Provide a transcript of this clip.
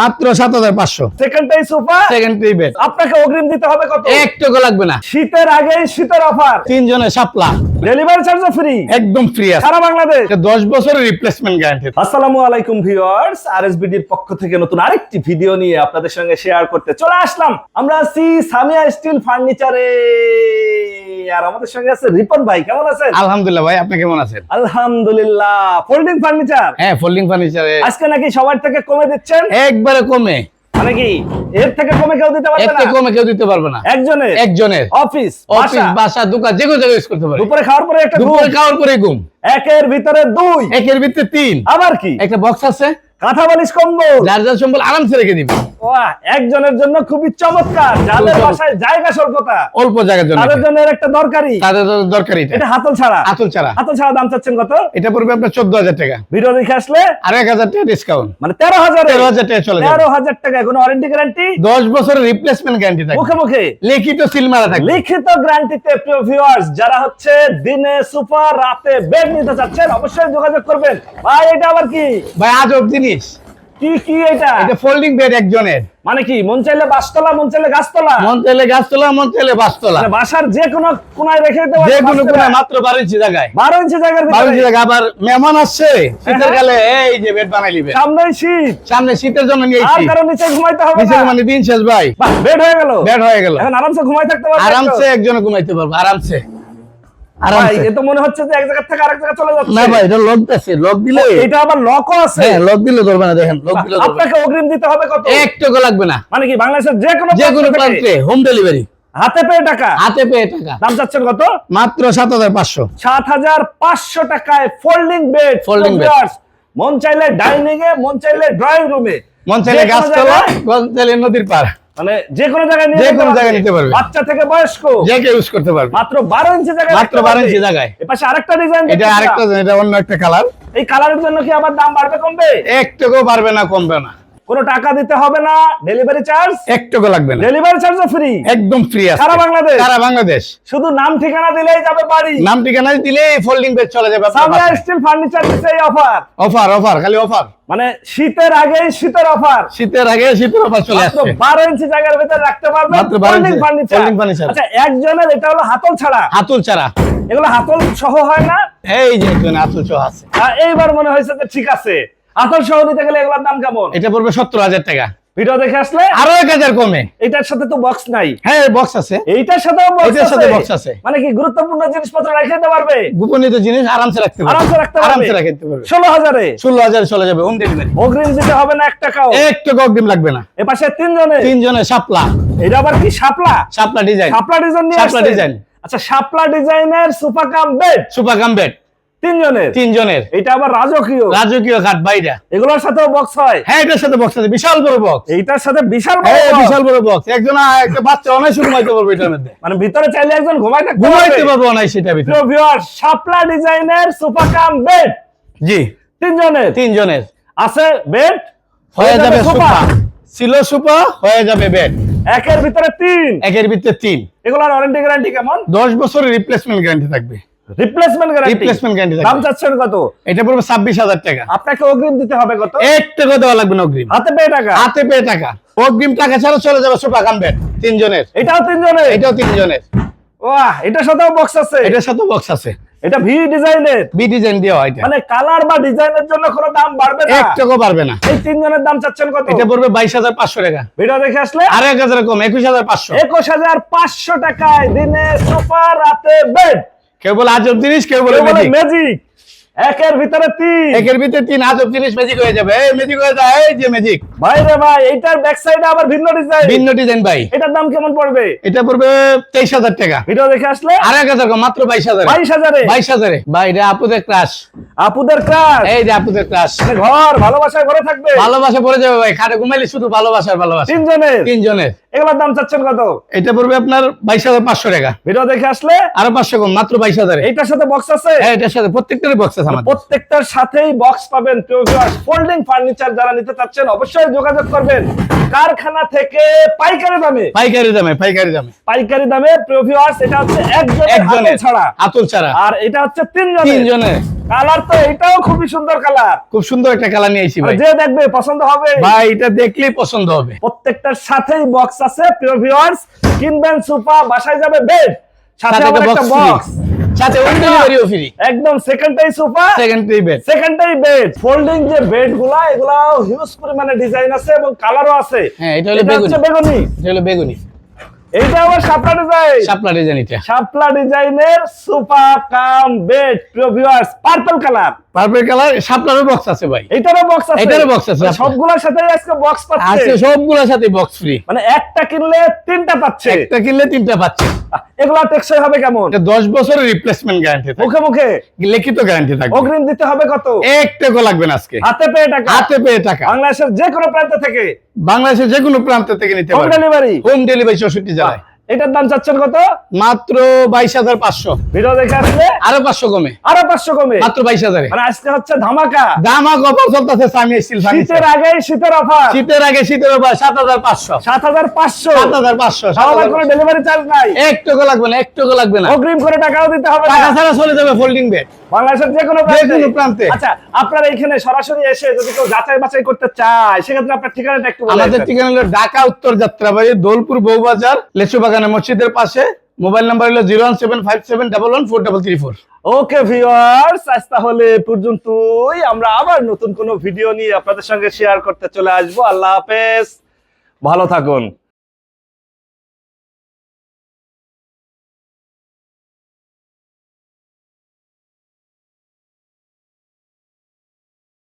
মাত্র সাত হাজার পাঁচশো। সেকেন্ডটাই সোফা সেকেন্ড বেড আপনাকে অগ্রিম দিতে হবে কত? একটুকু লাগবে না। শীতের আগেই শীতের অফার তিনজনে সাপলা। ডেলিভারি চার্জও ফ্রি একদম ফ্রি সারা বাংলাদেশ। দশ বছরের রিপ্লেসমেন্ট গ্যারান্টি আসসালামু আলাইকুম ভিউয়ার্স আরএসবিডির পক্ষ থেকে নতুন আরেকটি ভিডিও নিয়ে আপনাদের সঙ্গে শেয়ার করতে চলে আসলাম। আমরা আছি সামিয়া স্টিল ফার্নিচারে। আর আমাদের সঙ্গে আছে রিপন ভাই কেমন আছেন? আলহামদুলিল্লাহ ভাই আপনি কেমন আছেন? আলহামদুলিল্লাহ। ফোল্ডিং ফার্নিচার হ্যাঁ ফোল্ডিং ফার্নিচারে আজকে নাকি সবার থেকে কমে দিচ্ছেন? একবারে কমে। মানে কি? এর থেকে কমে কেউ দিতে পারবে এর না? থেকে কমে কেউ দিতে পারবে না। একজনের? একজনের। অফিস অফিস বাসা? দোকান যে কোনো জায়গায় ইউজ করতে পারে। দুপুরে খাওয়ার পরে একটা দুপুরে খাওয়ার পরে ঘুম। একের ভিতরে দুই। একের ভিতরে তিন। আবার কি? একটা বক্স আছে। কাঁথা বালিশ কম্বল। যার যার সম্বল আরামসে রেখে দিবে। একজনের জন্য খুবই চমৎকার। যাদের বাসায় জায়গা স্বল্পতা অল্প জায়গার জন্য তাদের জন্য একটা দরকারি। তাদের দরকারি এটা। হাতল ছাড়া। আতুল ছাড়া। হাতল ছাড়া দাম চাচ্ছেন কত? এটা পড়বে আপনার চোদ্দ হাজার টাকা। ভিডিও দেখে আসলে আর এক হাজার টাকা ডিসকাউন্ট মানে টাকা চলে যাবে। টাকা কোনো ওয়ারেন্টি গ্যারান্টি দশ বছরের রিপ্লেসমেন্ট গ্যারান্টি থাকবে। মুখে মুখে। লিখিত সিল মারা থাকবে। লিখিত গ্যারান্টিতে প্রিয় ভিউয়ার্স যারা হচ্ছে দিনে সুপার রাতে বেড নিতে চাচ্ছেন অবশ্যই যোগাযোগ করবেন। ভাই এটা আবার কি? ভাই আজব জিনিস। কি কি এটা? এটা ফোল্ডিং বেড একজনের। মানে কি মন চাইলে বাসতলা মন চাইলে গাছতলা? মন চাইলে গাছতলা মন চাইলে বাসতলা। মানে বাসার যে কোনো কোনায় রেখে দিতে যে কোনো বাসতলা। কোনো মাত্র বারো ইঞ্চি জায়গায়। বারো ইঞ্চি জায়গার ইঞ্চি জায়গা আবার মেহমান আসছে। শীতের হ্যাঁ। কালে এই যে বেড বানাই নিবে সামনে শীত। সামনে শীতের জন্য আর নিয়েছি কারও নিচে ঘুমাইতে হবে নিচে মানে দিন শেষ ভাই। বেড হয়ে গেল। বেড হয়ে গেল। এখন আরামসে ঘুমাই থাকতে পারবে আরামসে একজনে ঘুমাইতে পারব আরামসে। আরামসে এ তো মনে হচ্ছে যে এক জায়গা থেকে আরেক জায়গা চলে যাচ্ছে। না ভাই এটা লক আছে লক দিলে এটা আবার লকও আছে। হ্যাঁ লক দিলে ধরবে না দেখেন লক দিলে আপনাকে অগ্রিম দিতে হবে কত? একটুকু লাগবে না। মানে কি বাংলাদেশের যে কোনো যে কোনো প্রান্তে? হোম ডেলিভারি হাতে পেয়ে টাকা? হাতে পেয়ে টাকা। দাম চাচ্ছেন কত? মাত্র টাকায় ফোল্ডিং বেড Folding bed। মন চাইলে ডাইনিং এ মন চাইলে ড্রয়িং রুমে মন চাইলে গাছতলা মন চাইলে নদীর পার মানে যে কোনো জায়গায় যে কোনো জায়গায় নিতে পারবে। বাচ্চা থেকে বয়স্ক। যে কেউ ইউজ করতে পারবে। মাত্র বারো ইঞ্চি জায়গায় মাত্র রাখতে 12 ইঞ্চি জায়গায়। এপাশে আরেকটা ডিজাইন এটা আরেকটা এটা অন্য একটা কালার এই কালারের জন্য কি আবার দাম বাড়বে কমবে? বাড়বে না কমবে না। কোনো টাকা দিতে হবে না ডেলিভারি চার্জ একটুকু লাগবে না। ডেলিভারি চার্জও ফ্রি একদম ফ্রি আছে। সারা বাংলাদেশ? সারা বাংলাদেশ। শুধু নাম ঠিকানা দিলেই যাবে বাড়ি। নাম ঠিকানা দিলে ফোল্ডিং বেড চলে যাবে সামিয়া স্টিল ফার্নিচার এই অফার অফার অফার খালি অফার মানে শীতের আগেই শীতের অফার শীতের আগে শীতের অফার চলে মাত্র আসছে। বারো ইঞ্চি জায়গার ভিতরে রাখতে পারবেন মাত্র 12 folding ইঞ্চি, furniture। folding furniture। আচ্ছা একজনের এটা হলো হাতল ছাড়া। হাতুল ছাড়া। এগুলো হাতল সহ হয় না? এই যে হাতুল চো আছে। এইবার মনে হয়েছে যে ঠিক আছে। হাতল সহ নিতে গেলে এগুলোর দাম কেমন? এটা পড়বে সত্তর হাজার টাকা। ভিডিও দেখে আসলে? আরও এক হাজার কমে। এটার সাথে তো বক্স নাই। হ্যাঁ বক্স আছে। এইটার সাথেও বক্স এটার আছে? সাথে। মানে কি গুরুত্বপূর্ণ জিনিসপত্র রেখে দিতে পারবে? গোপনীয় জিনিস আরামসে রাখতে পারবে। আরামসে রাখতে পারবে? আরামসে রাখতে পারবে। ষোলো হাজারে? ষোলো হাজার চলে যাবে হোম ডেলিভারি অগ্রিম দিতে হবে না এক টাকাও? একটু অগ্রিম লাগবে না। এপাশে তিনজনে? তিনজনের সাপলা এটা আবার কি শাপলা? সাপলা ডিজাইন শাপলা ডিজাইন নিয়ে শাপলা ডিজাইন। আচ্ছা শাপলা ডিজাইনের sofa cum bed super cum bed তিনজনের? তিনজনের। এটা আবার রাজকীয়। রাজকীয় খাট বাইরা এগুলোর সাথেও বক্স হয়। হ্যাঁ এটার সাথে বক্স আছে বিশাল বড় বক্স এইটার সাথে বিশাল বড় হ্যাঁ বিশাল বড় বক্স একজন একটা বাচ্চা অনায়াসে ঘুমাইতে পারবে এটার মধ্যে। মানে ভিতরে চাইলে একজন ঘুমাই থাকতে ঘুমাইতে পারবে অনায়াসে সেটা ভিতরে। ভিউয়ার শাপলা ডিজাইনের সোফা কাম বেড জি। তিনজনের। তিনজনের। আছে বেড হয়ে যাবে সুপা। ছিল সুপা হয়ে যাবে বেড একের ভিতরে তিন। একের ভিতরে তিন। এগুলোর ওয়ারেন্টি গ্যারান্টি কেমন? দশ বছরের রিপ্লেসমেন্ট গ্যারান্টি থাকবে। রিপ্লেসমেন্ট গ্যারান্টি guarantee থাকবে। দাম চাচ্ছেন কত? এটা পড়বে ছাব্বিশ হাজার টাকা। আপনাকে অগ্রিম দিতে হবে কত? একটা কথা দেওয়া লাগবে না অগ্রিম। হাতে পেয়ে টাকা? হাতে পেয়ে টাকা। অগ্রিম টাকা ছাড়া চলে যাবে তিনজনের। এটাও তিনজনের? এটাও তিনজনের। এটার সাথেও বক্স আছে। এটার সাথে বক্স আছে। এটা ভি ডিজাইনের বি ডিজাইন দেওয়া এটা। মানে কালার বা ডিজাইনের জন্য কোনো দাম বাড়বে না? একটাও পারবে না। এই তিনজনের দাম চাচ্ছেন কত? এটা পড়বে বাইশ হাজার পাঁচশো টাকা। ভিডিও দেখে আসলে? আর এক হাজার কম একুশ হাজার পাঁচশো। একুশ হাজার পাঁচশো টাকায় দিনে সোফা রাতে বেড কেউ বলে আজব জিনিস কেউ বলে ম্যাজিক একের ভিতরে তিন। একের ভিতরে তিন আজব জিনিস ম্যাজিক হয়ে যাবে। এই ম্যাজিক হয়ে যায় এই যে ম্যাজিক ভাই রে ভাই এইটার ব্যাক সাইডে আবার ভিন্ন ডিজাইন ভিন্ন ডিজাইন ভাই। এটার দাম কেমন পড়বে? এটা পড়বে তেইশ হাজার টাকা। ভিডিও দেখে আসলে? আর এক হাজার কম মাত্র বাইশ হাজার। বাইশ হাজারে? বাইশ হাজারে। ভাই এটা আপুদের ক্রাশ আপুদের ক্রাশ এই যে আপুদের ক্রাশ ঘর ভালোবাসায় ঘরে থাকবে? ভালোবাসা পড়ে যাবে ভাই খাটে ঘুমাইলে শুধু ভালোবাসার ভালোবাসা। তিনজনের? তিনজনের। এগুলোর দাম চাচ্ছেন কত? এটা পড়বে আপনার বাইশ হাজার পাঁচশো টাকা। ভিডিও দেখে আসলে? আরও পাঁচশো কম মাত্র বাইশ হাজারে। এইটার সাথে বক্স আছে? হ্যাঁ এটার সাথে প্রত্যেকটারই বক্স আছে আমাদের। প্রত্যেকটার সাথেই বক্স পাবেন ফোল্ডিং ফার্নিচার যারা নিতে চাচ্ছেন অবশ্যই যোগাযোগ করবেন। কারখানা থেকে পাইকারি দামে। পাইকারি দামে পাইকারি দামে। পাইকারি দামে প্রিভিউয়ার্স এটা হচ্ছে একজনের একজনের ছাড়া। আতুল ছাড়া। আর এটা হচ্ছে তিনজনের। তিনজনের। কালার তো এটাও খুবই সুন্দর কালার। খুব সুন্দর একটা কালার নিয়ে আইছি ভাই। যে দেখবে পছন্দ হবে। ভাই এটা দেখলেই পছন্দ হবে। প্রত্যেকটার সাথেই বক্স আছে প্রিয় ভিউয়ার্স কিনবেন সোফা বাসায় যাবে বেড সাথে একটা বক্স সাথে হোম ডেলিভারিও ফ্রি একদম সেকেন্ডটাই সোফা সেকেন্ড বেড সেকেন্ডটাই বেড ফোল্ডিং যে বেডগুলা এগুলা হিউজ পরিমাণে ডিজাইন আছে এবং কালারও আছে। হ্যাঁ, এটা হলো বেগুনি। এটা হলো বেগুনি। এইটা আবার শাপলা ডিজাইন শাপলা ডিজাইন এটা। শাপলা ডিজাইনের সোফা কাম বেড প্রিয় viewers purple colour purple colour শাপলারও box আছে ভাই। এইটারও বক্স আছে। এটারও box আছে, মানে সবগুলোর সাথে আজকে বক্স পাচ্ছে। আছে সবগুলোর সাথে বক্স ফ্রি মানে একটা কিনলে তিনটা পাচ্ছে। একটা কিনলে তিনটা পাচ্ছে। এগুলা টেকসই হবে কেমন? এটা দশ বছরের রিপ্লেসমেন্ট গ্যারান্টি থাকবে মুখে মুখে? লিখিত গ্যারান্টি থাকবে। অগ্রিম দিতে হবে কত? এক টাকা লাগবে না আজকে। হাতে পেয়ে টাকা। হাতে পেয়ে টাকা। বাংলাদেশের যে কোনো প্রান্ত থেকে। বাংলাদেশের যে কোনো প্রান্ত থেকে নিতে হোম পারবে। ডেলিভারি হোম ডেলিভারি চৌষট্টি জেলায়। এটার দাম চাচ্ছেন কত? মাত্র বাইশ হাজার পাঁচশো। ভিডিও দেখে আসলে? আরও পাঁচশো কমে। আরও পাঁচশো কমে? মাত্র বাইশ হাজারে। মানে আজকে হচ্ছে ধামাকা। কপাল চলতেছে স্টিল শীতের আগে শীতের অফার। শীতের আগে শীতের উপর সাত হাজার পাঁচশো। সাত হাজার পাঁচশো। সাত হাজার পাঁচশো কোনো ডেলিভারি চার্জ নাই। এক টাকা লাগবে না এক টাকা লাগবে না। অগ্রিম করে টাকাও দিতে হবে টাকা ছাড়া চলে যাবে ফোল্ডিং বেড বাংলাদেশের যে কোনো প্রান্তে। আচ্ছা আপনারা এখানে সরাসরি এসে যদি কেউ যাচাই বাছাই করতে চায় সেক্ষেত্রে আপনার ঠিকানাটা একটু আমাদের ঠিকানা হলো ঢাকা উত্তর যাত্রাবাড়ি দোলপুর বউবাজার লেচু বাগানের মসজিদের পাশে। মোবাইল নাম্বার হলো zero one seven five seven double one four double three four. Okay viewers, আজ তাহলে পর্যন্তই। আমরা আবার নতুন কোনো ভিডিও নিয়ে আপনাদের সঙ্গে শেয়ার করতে চলে আসব। আল্লাহ হাফেজ। ভালো থাকুন।